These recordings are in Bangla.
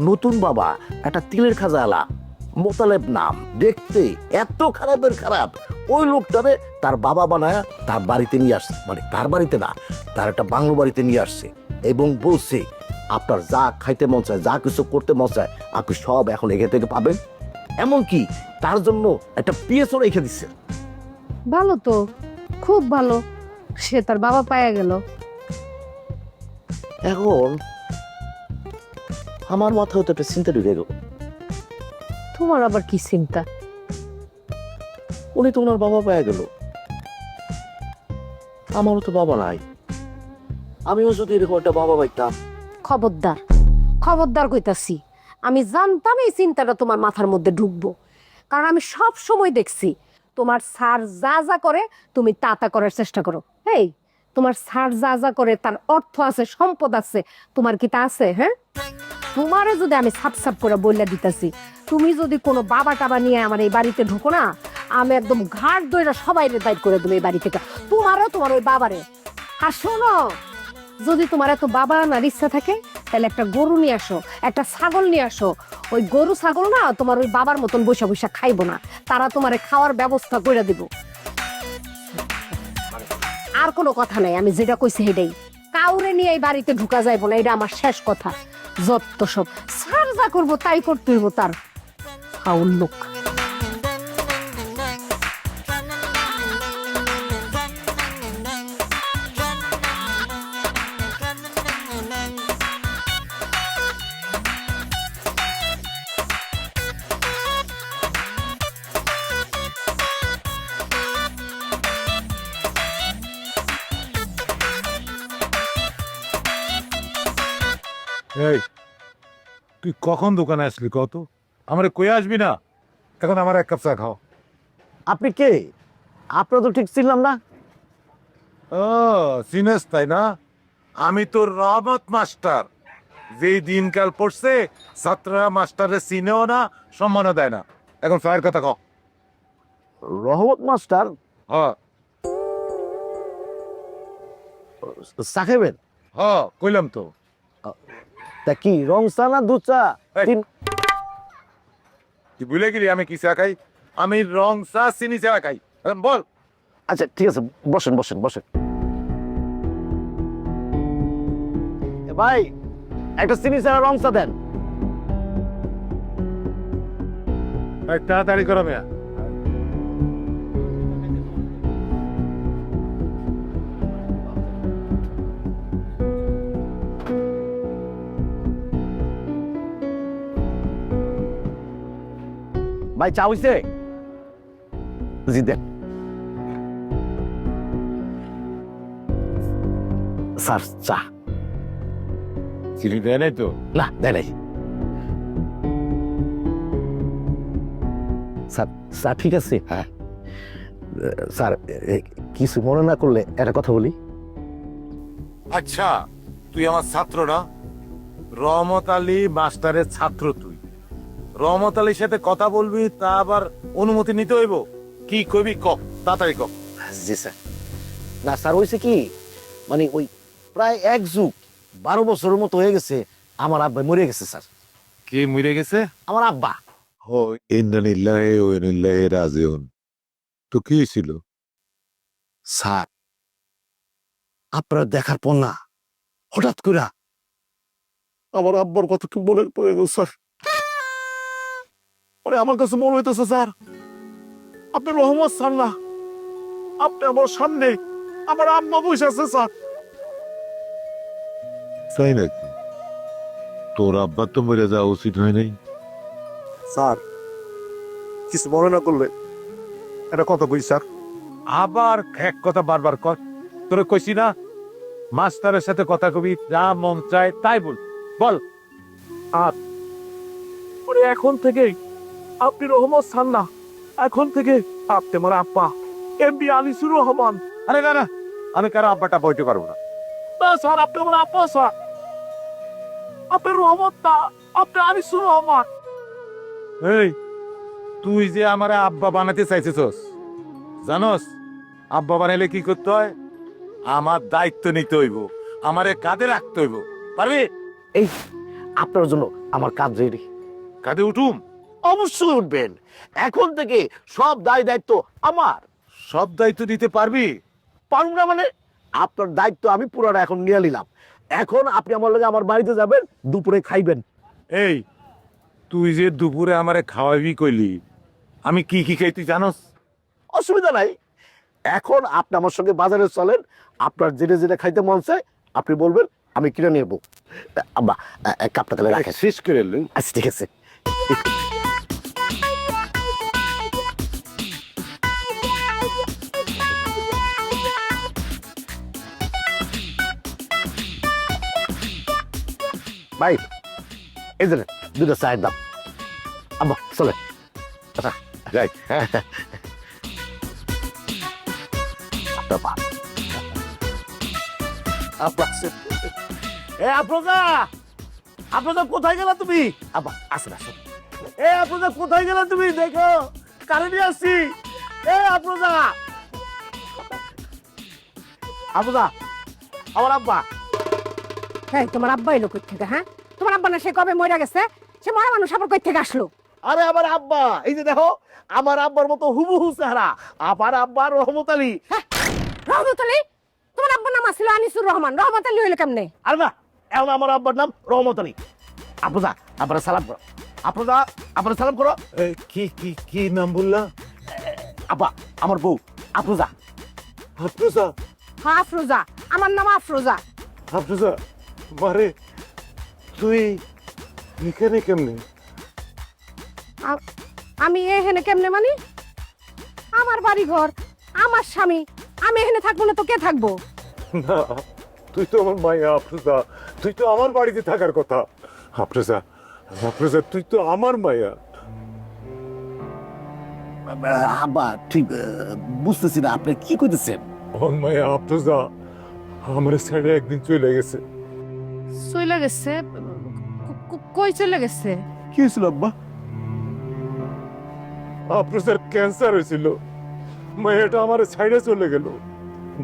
নতুন বাবা একটা তিলের খাজা আলা মোতালেব নাম। দেখতে এত খারাপের খারাপ। ওই লোকটারে তার বাবা বানায় তার বাড়িতে নিয়ে আসছে। মানে তার বাড়িতে না তার একটা বাংলো বাড়িতে নিয়ে আসছে। এবং বলছে আপনার যা খাইতে মন চায় যা কিছু করতে মন চায় আপনি সব এখন এখান থেকে পাবেন। এমনকি তার জন্য একটা পিএসও রেখে দিচ্ছে। ভালো তো খুব ভালো। সে তার বাবা পায়া গেল। এখন আমার মাথায় তো একটা চিন্তা ঢুকে গেল। তোমার আবার কি চিন্তা? উনি তো ওনার বাবা পাওয়া গেল। আমারও তো বাবা নাই। আমিও যদি এরকম একটা বাবা পাইতাম। খবরদার খবরদার কইতাছি আমি জানতাম এই চিন্তাটা তোমার মাথার মধ্যে ঢুকবো। কারণ আমি সব সময় দেখছি তোমার স্যার যা যা করে তুমি তা তা করার চেষ্টা করো। এই তোমার স্যার যা যা করে তার অর্থ আছে সম্পদ আছে তোমার কি তা আছে হ্যাঁ? তোমারও যদি আমি সাপ সাপ করে বললে দিতেছি, তুমি যদি কোনো বাবা টাবা নিয়ে আমার এই বাড়িতে ঢুকো না, আমি একদম ঘাট দইরা সবাই বাইর করে দেবো এই বাড়ি থেকে। তোমারও তোমার ওই বাবারে। আর শোনো, যদি তোমার এত বাবা আনার ইচ্ছা থাকে, তাহলে একটা গরু নিয়ে আসো, একটা ছাগল নিয়ে আসো। ওই গরু ছাগল না, তোমার ওই বাবার মতন বসে বসে খাইবো না। তারা তোমারে খাওয়ার ব্যবস্থা করে দিব। আর কোনো কথা নাই, আমি যেটা কইছি সেটাই। কাউরে নিয়ে এই বাড়িতে ঢুকা যাইবো না, এটা আমার শেষ কথা। যত সব সার যা করব তাই করতে হইব তার। ফাউল লোক। এই তুই কখন দোকানে আসলি কত? আমারে কই আসবি না? এখন আমার এক কাপ চা খাও। আপনি কে? আপনার তো ঠিক ছিলাম না। ও সিনেস তাই না? আমি তোর রহমত মাস্টার। যেই দিনকাল পড়ছে ছাত্ররা মাস্টারে চিনেও না সম্মানও দেয় না। এখন চায়ের কথা কও। রহমত মাস্টার? হ চা খাবেন হ কইলাম তো। তা কি রং চা না দুধ চা? তিন তুই ভুলে গেলি আমি কি চা খাই? আমি রং চা চিনি চা খাই। এখন বল। আচ্ছা ঠিক আছে বসেন বসেন বসেন। এ ভাই একটা চিনি চা রং চা দেন। তাড়াতাড়ি করো মেয়া। ভাই চা হইছে? জি দেন। স্যার চা। চিনি দেয় নাই তো? না দেয় নাই। স্যার স্যার ঠিক আছে? হ্যাঁ। স্যার কিছু মনে না করলে একটা কথা বলি। আচ্ছা তুই আমার ছাত্র না রহমত আলী মাস্টারের ছাত্র তুই রহমত আলীর সাথে কথা বলবি তা আবার অনুমতি নিতে হইব। কি কবি ক তাড়াতাড়ি ক। জি স্যার। না স্যার হয়েছে কি মানে ওই প্রায় এক যুগ বারো বছরের মতো হয়ে গেছে আমার আব্বা মরে গেছে স্যার। কে মরে গেছে? আমার আব্বা। ও ইন্নানিল্লাহি ওয়া ইন্নাইলাইহি রাজিউন। তো কি ছিল স্যার আপনার দেখার পর না হঠাৎ করে আমার আব্বার কথা কি মনে পড়ে গেল স্যার? মানে আমার কাছে মনে হইতেছে স্যার আপনি রহমত স্যার না। আপনি আমার সামনে আমার আম্মা বসে আছে স্যার। তাই নাকি? তোর আব্বার তো মরে যাওয়া উচিত হয় নাই। স্যার কিছু মনে না করলে এটা কথা বলি স্যার। আবার এক কথা বারবার কর। তোরে কইছি না মাস্টারের সাথে কথা কবি যা মন চায় তাই বল। বল। মানে এখন থেকে আপনি রহমত স্যার না। এখন থেকে আপনি আমার আব্বা। এমবি আনিসুর রহমান। আরে না না আমি কারও আব্বাটা বইতে পারব না। না স্যার আপনি আমার আব্বা স্যার। আপনি রহমত না আপনি আনিসুর রহমান। এই তুই যে আমার আব্বা বানাতে চাইছিস জানোস? আব্বা বানাইলে কি করতে হয়? আমার দায়িত্ব নিতে হইব আমারে কাঁধে রাখতে হইব। পারবি? এই আপনার জন্য আমার কাজ রেডি। কাঁধে উঠুম? অবশ্যই উঠবেন। এখন থেকে সব দায় দায়িত্ব আমার। সব দায়িত্ব দিতে পারবি? পারুম না মানে আপনার দায়িত্ব আমি পুরোটা এখন নিয়ে নিলাম। এখন আপনি আমার লগে আমার বাড়িতে যাবেন দুপুরে খাইবেন। এই তুই যে দুপুরে আমারে খাওয়াবি কইলি আমি কি কি খাই তুই জানোস? অসুবিধা নাই। এখন আপনি আমার সঙ্গে বাজারে চলেন আপনার যেটা যেটা খাইতে মন চায় আপনি বলবেন আমি কিনে নেব। আব্বা এক কাপটা তাহলে রাখেন। শেষ করে আচ্ছা ঠিক আছে। ভাই, এই যে দুটো চায়ের দাম। আব্বা চলে যাই। হ্যাঁ আব্বা এ আফরোজা আফরোজা কোথায় গেলা তুমি? আব্বা, আসেন আসেন। এ আফরোজা কোথায় গেলা তুমি? দেখো কারেন্ট আসছি এ আফরোজা আফরোজা আমার আব্বা। হ্যাঁ তোমার আব্বা এলো কই থেকে হ্যাঁ? তোমার আব্বা না সে কবে মরে গেছে? সে মরা মানুষ আবার কই থেকে আসলো? আরে আমার আব্বা এই যে দেখো আমার আব্বার মতো হুবহু চেহারা আমার আব্বা রহমত আলী। রহমত আলী? তোমার আব্বার নাম আছিল আনিসুর রহমান রহমত আলী হইল কেমনে? আর না এখন আমার আব্বার নাম রহমত আলী। আফরোজা আপনার সালাম করো। আফরোজা আপনার সালাম করো। কি কি কি নাম বললা? আব্বা আমার বউ আফরোজা। হাফরুজা হ্যাঁ আফরোজা আমার নাম আফরোজা। হাফরুজা মারে তুই এখানে কেমনে? আমি এখানে কেমনে মানি? আমার বাড়ি ঘর আমার স্বামী আমি এখানে থাকব না তো কে থাকব? না তুই তো আমার মায়া আফরোজা তুই তো আমার বাড়িতে থাকার কথা। আফরোজা আফরোজা তুই তো আমার মায়া। আব্বা ঠিক বুঝতেছি না আপনি কি কইতেছেন? আমার মায়া আফরোজা আমার ছেড়ে একদিন চলে গেছে। চলে গেছে কই চলে গেছে কি হয়েছিল আব্বা? আফরোজার ক্যান্সার হয়েছিল মায়াটা আমার ছাইড়ে চলে গেল।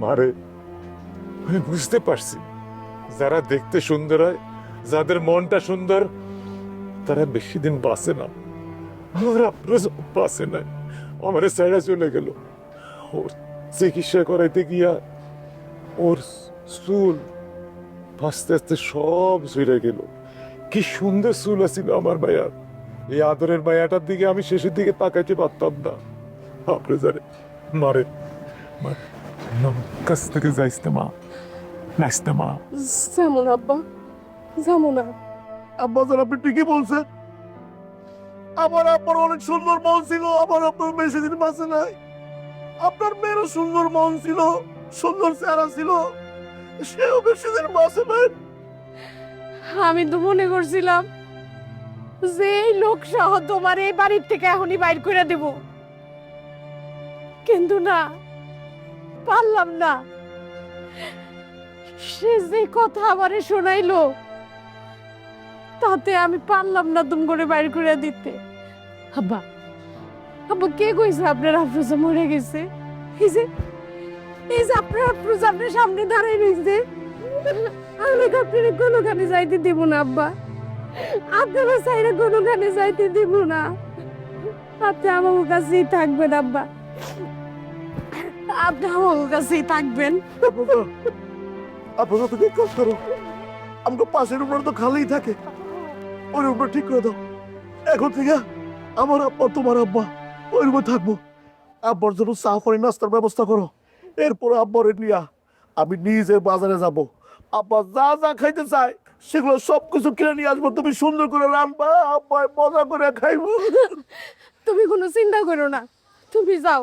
মারে আমি বুঝতে পারছি। যারা দেখতে সুন্দর হয় যাদের মনটা সুন্দর তারা বেশি দিন বাঁচে না। আমার আফরোজ বাঁচে না আমার ছাইড়ে চলে গেল। ওর চিকিৎসা করাইতে গিয়া ওর চুল আস্তে আস্তে সব ঝরে গেল। কি সুন্দর চুল আছিল আমার মায়ার এই আদরের মায়াটার দিকে আমি শেষের দিকে তাকাইতে পারতাম না। আপনি জানে মারে কাছ থেকে যাইস না মা নাইস না মা। যেমন আব্বা যেমন আব্বা। স্যার আপনি ঠিকই বলছেন। আমার আব্বার অনেক সুন্দর মন ছিল আমার আপনার বেশি দিন বাঁচে নাই। আপনার মেয়েরও সুন্দর মন ছিল সুন্দর চেহারা ছিল। দিন আমি তো মনে করছিলাম যে এই লোক সহ তোমার এই বাড়ির থেকে এখনই বাইর করে দেব। কিন্তু না, পারলাম না। সে যে কথা আমারে শোনাইলো, তাতে আমি পারলাম না তুমি করে বাইর করে দিতে। আব্বা আব্বা, কে কইছে আপনার আফরোজা মরে গেছে? এই যে এই যে আপনার আফরোজা আপনার সামনে দাঁড়াই রয়েছে। আমি আপনার কোনোখানে যাইতে দিব না, আব্বা। আপনারা সাইডে কোনোখানে যাইতে দিব না। আপনি আমার কাছেই থাকবেন, আব্বা। আপনি আমার কাছেই থাকবেন। আপনারা তো কাজ করো। আমাকে পাশের উপরে তো খালিই থাকে। ওই রুমটা ঠিক করে দাও। এখন থেকে আমার আব্বা তোমার আব্বা ওই রুমে থাকব। আব্বার জন্য চা করে নাস্তার ব্যবস্থা করো। এরপর আব্বারে নিয়া আমি নিজে বাজারে যাব। আব্বা যা যা খাইতে চায় সেগুলো সব কিছু কিনে নিয়ে আসব। তুমি সুন্দর করে রান্না আব্বাই মজা করে খাইব। তুমি কোনো চিন্তা করো না তুমি যাও।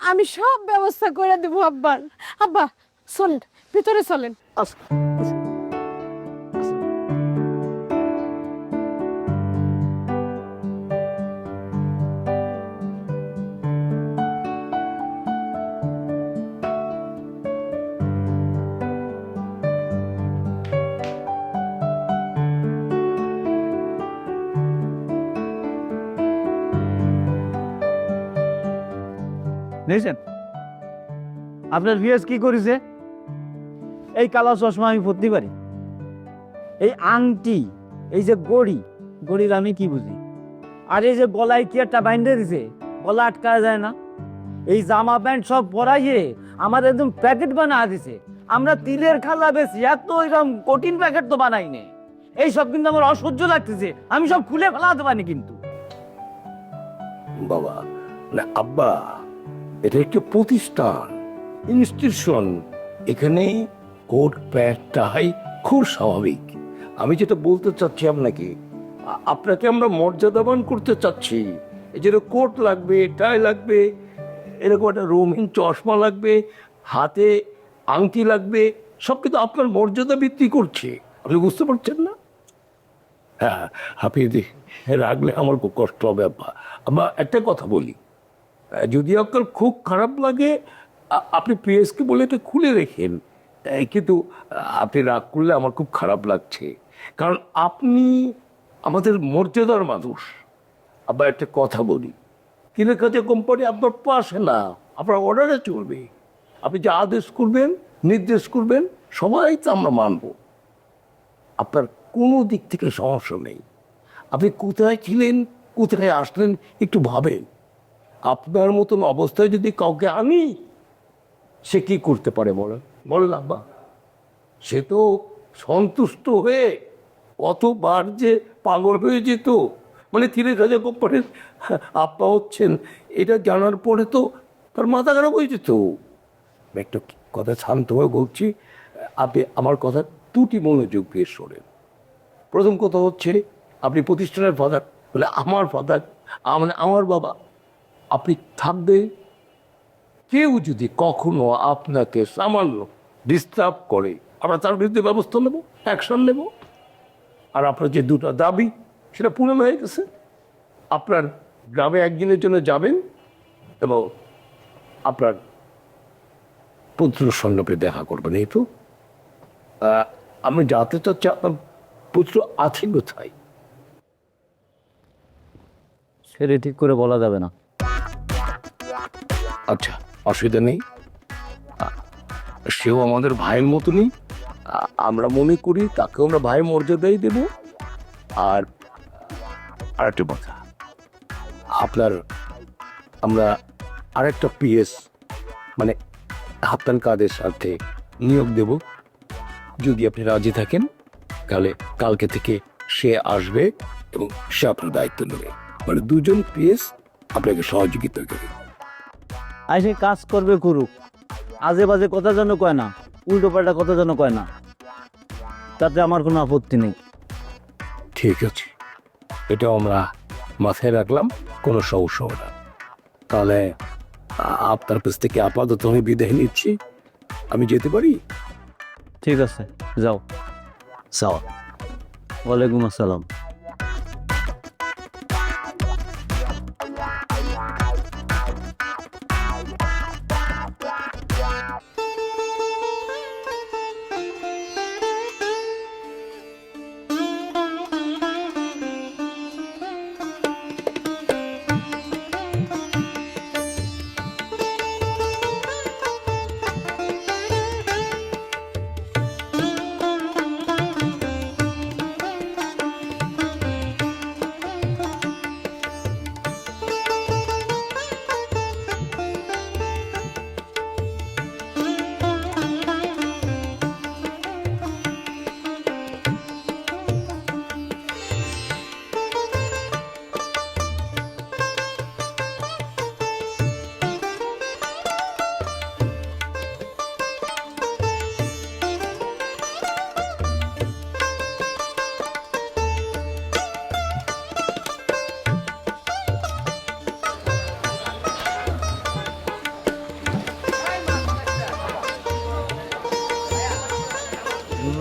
আমি সব ব্যবস্থা করে দেবো আব্বার। আব্বা চলেন ভিতরে চলেন। আচ্ছা দেখছেন আপনার ভিএস কি করেছে? এই কালা চশমা আমি পরতে পারি। এই আংটি, এই যে গড়ি, গড়ির আমি কি বুঝি? আর এই যে গলায় কি একটা বাইন্ডে দিছে, গলা আটকা যায় না? এই জামা প্যান্ট সব পরাইয়ে আমার একদম প্যাকেট বানা দিছে। আমরা তিলের খালা বেশি, এত এরকম কঠিন প্যাকেট তো বানাই নে। এই সব কিন্তু আমার অসহ্য লাগতেছে। আমি সব খুলে ফেলাতে পারি কিন্তু। বাবা, না, আব্বা। এটা একটি প্রতিষ্ঠান ইনস্টিটিউশন এখানে কোট প্যান্ট টাই খুব স্বাভাবিক। আমি যেটা বলতে চাচ্ছি আপনাকে আপনাকে আমরা মর্যাদাবান করতে চাচ্ছি। এই যে কোট লাগবে, টাই লাগবে, এরকম একটা রঙিন চশমা লাগবে, হাতে আংটি লাগবে, সব কিন্তু আপনার মর্যাদা বৃদ্ধি করছে। আপনি বুঝতে পারছেন না? হ্যাঁ দি- রাখলে আমার খুব কষ্ট হবে, আব্বা। আব্বা, একটা কথা বলি। যদি আপনার খুব খারাপ লাগে আপনি পিএসকে বলে এটা খুলে রেখেন। কিন্তু আপনি রাগ করলে আমার খুব খারাপ লাগছে। কারণ আপনি আমাদের মর্যাদার মানুষ। আবার একটা কথা বলি। কিনের কাছে কোম্পানি আপনার পাশে না, আপনার অর্ডারে চলবে। আপনি যে আদেশ করবেন, নির্দেশ করবেন, সবাই তো আমরা মানব। আপনার কোনো দিক থেকে সমস্যা নেই। আপনি কোথায় ছিলেন, কোথায় আসলেন, একটু ভাবেন। আপনার মতন অবস্থায় যদি কাউকে আনি সে কি করতে পারে বলেন? বলেন, আব্বা, সে তো সন্তুষ্ট হয়ে কতবার যে পাগল হয়ে যেত। মানে ধীরে ধীরে কোম্পানির আপা হচ্ছেন, এটা জানার পরে তো তার মাথা খারাপ হয়ে যেত। একটা কথা শান্ত হয়ে বলছি, আপনি আমার কথা দুটি মনোযোগ দিয়ে শোনেন। প্রথম কথা হচ্ছে, আপনি প্রতিষ্ঠানের ফাদার বলে আমার ফাদার মানে আমার বাবা আপনি থাকবেন কেউ যদি কখনো আপনাকে সামান্য ডিস্টার্ব করে, আমরা তার বিরুদ্ধে ব্যবস্থা নেব অ্যাকশন নেব। আর আপনার যে দুটো দাবি, সেটা পূরণ হয়ে গেছে। আপনার গ্রামে একদিনের জন্য যাবেন এবং আপনার পুত্র সন্ন্যপে দেখা করবেন, এই তো? আমি যাতে চাচ্ছি আপনার পুত্র আছে কোথায়? সেটা ঠিক করে বলা যাবে না। আচ্ছা অসুবিধা নেই। সেও আমাদের ভাইয়ের মতনই। আমরা মনে করি তাকে আমরা ভাই মর্যাদাই দেব। আর, আরেকটা কথা। আপনার, আমরা আরেকটা পিএস মানে হাফতান কাদের সাথে নিয়োগ দেব। যদি আপনি রাজি থাকেন, তাহলে কালকে থেকে সে আসবে এবং সে আপনার দায়িত্ব নেবে। মানে দুজন পিএস আপনাকে সহযোগিতা করবে। আর সে কাজ করবে করুক। আজে বাজে কথা যেন কয় না উল্টো পাল্টা কথা যেন কয় না তাতে আমার কোনো আপত্তি নেই। ঠিক আছে। এটা আমরা মাথায় রাখলাম কোনো সমস্যা হবে না। তাহলে আপনার কাছ থেকে আপাতত আমি বিদায় নিচ্ছি। আমি যেতে পারি? ঠিক আছে যাও। যাও ওয়ালাইকুম আসসালাম।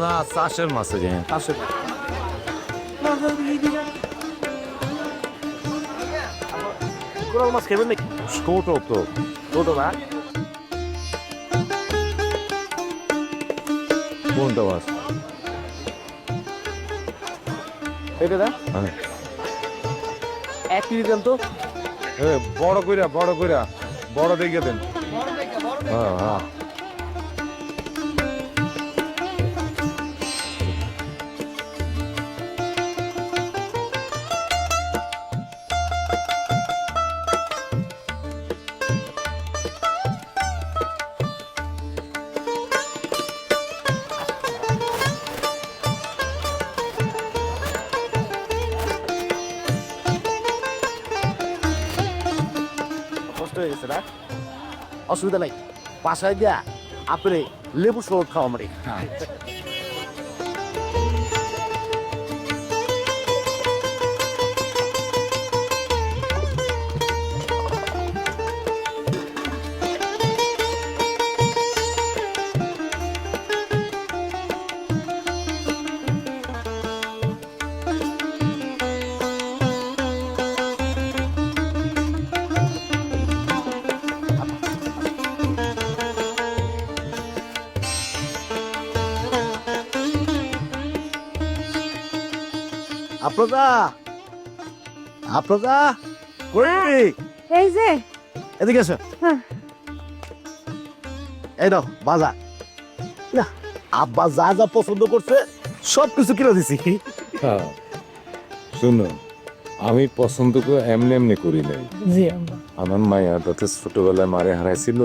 না চাষের মাছে যে। চাষের কোরাল মাছ খাবেন নাকি? ছোট তো। ছোট না? কোনটা মাছ? এটা হ্যাঁ। এক কেজি দেন তো। বড় কইরা বড় কইরা। বড় দেখে দেন। হ্যাঁ হ্যাঁ। অসুবিধা নাই। বাসায় দিয়া আপনি লেবু শরবত খাওয়া মানে আপ্রজা আপ্রজা কই? এই যে। এদিকে এসো। হ্যাঁ। এই দাও বাজার না, আব্বা যা যা পছন্দ করছে সব কিছু কিনে দিছি। হ্যাঁ শুনো আমি পছন্দ করে এমনি এমনি করি নাই। আমার মায়া যত ছোটবেলায় মারে হারাইছিল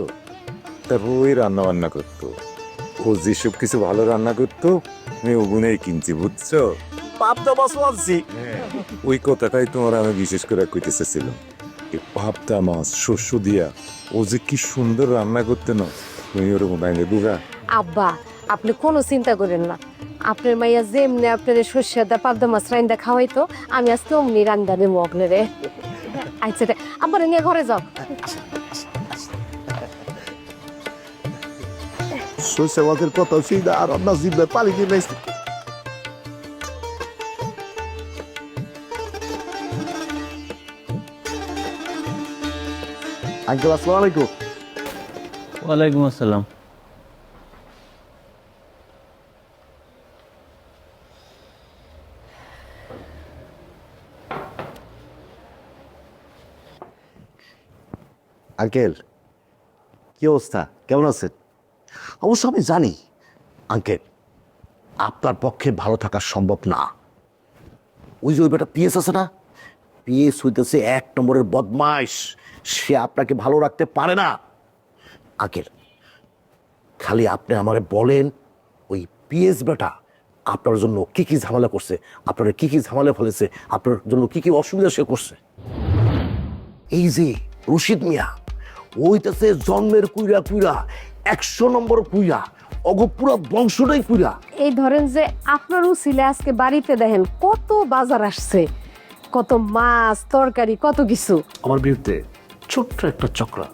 তার ওই রান্না বান্না করতো। ও যেসব কিছু ভালো রান্না করতো আমি ওগুনেই কিনছি বুঝছ? পাপ তো ওই কথাটাই তোমার আমি বিশেষ করে কইতে চাইছিলাম। এই মাছ শস্য দিয়া ও যে কি সুন্দর রান্না করতে না তুমি ওরকম বাইরে দুগা আব্বা আপনি কোনো চিন্তা করেন না। আপনার মাইয়া যেমনি আপনার শস্য দা পাবদা মাছ রাইন্দা খাওয়াইতো আমি আজকে অমনি রান্দা দেবো আপনারে। আচ্ছা রে, আব্বা নিয়ে ঘরে যাও। সরষে মাছের কথা সেই আর অন্য জিব্বে পালি দিয়ে আঙ্কেল আসসালামু আলাইকুম। ওয়ালাইকুম আসসালাম। আঙ্কেল কি অবস্থা? কেমন আছেন? অবশ্য আমি জানি আঙ্কেল আপনার পক্ষে ভালো থাকা সম্ভব না। ওই যে ওই বেটা পিএস আছে না? পিএস হইতেছে এক নম্বরের বদমাইশ। সে আপনাকে ভালো রাখতে পারে না। আঙ্কেল, খালি আপনি আমারে বলেন, ওই পিএস বেটা আপনার জন্য কি কি ঝামেলা করছে, আপনার কি কি ঝামেলা ফেলেছে, আপনার জন্য কি কি অসুবিধা সে করছে। এই যে রশিদ মিয়া ওইটাছে জন্মের কুইরা কুইরা, একশো নম্বর কুইরা অগ পুরো বংশটাই কুইরা। এই ধরেন যে আপনার উচিলে আজকে বাড়িতে দেখেন কত বাজার আসছে। কত মাছ তরকারি কত কিছু। আমার বিরুদ্ধে ছোট্ট একটা চক্রা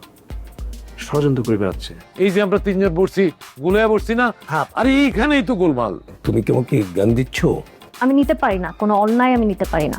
ষড়যন্ত্র করে বেড়াচ্ছে। এই যে আমরা তিনজন বসছি গুলোয়া বসছি না? আরে এইখানেই তো গোলমাল। তুমি কেমন কি জ্ঞান দিচ্ছ? আমি নিতে পারি না কোনো অন্যায় আমি নিতে পারি না।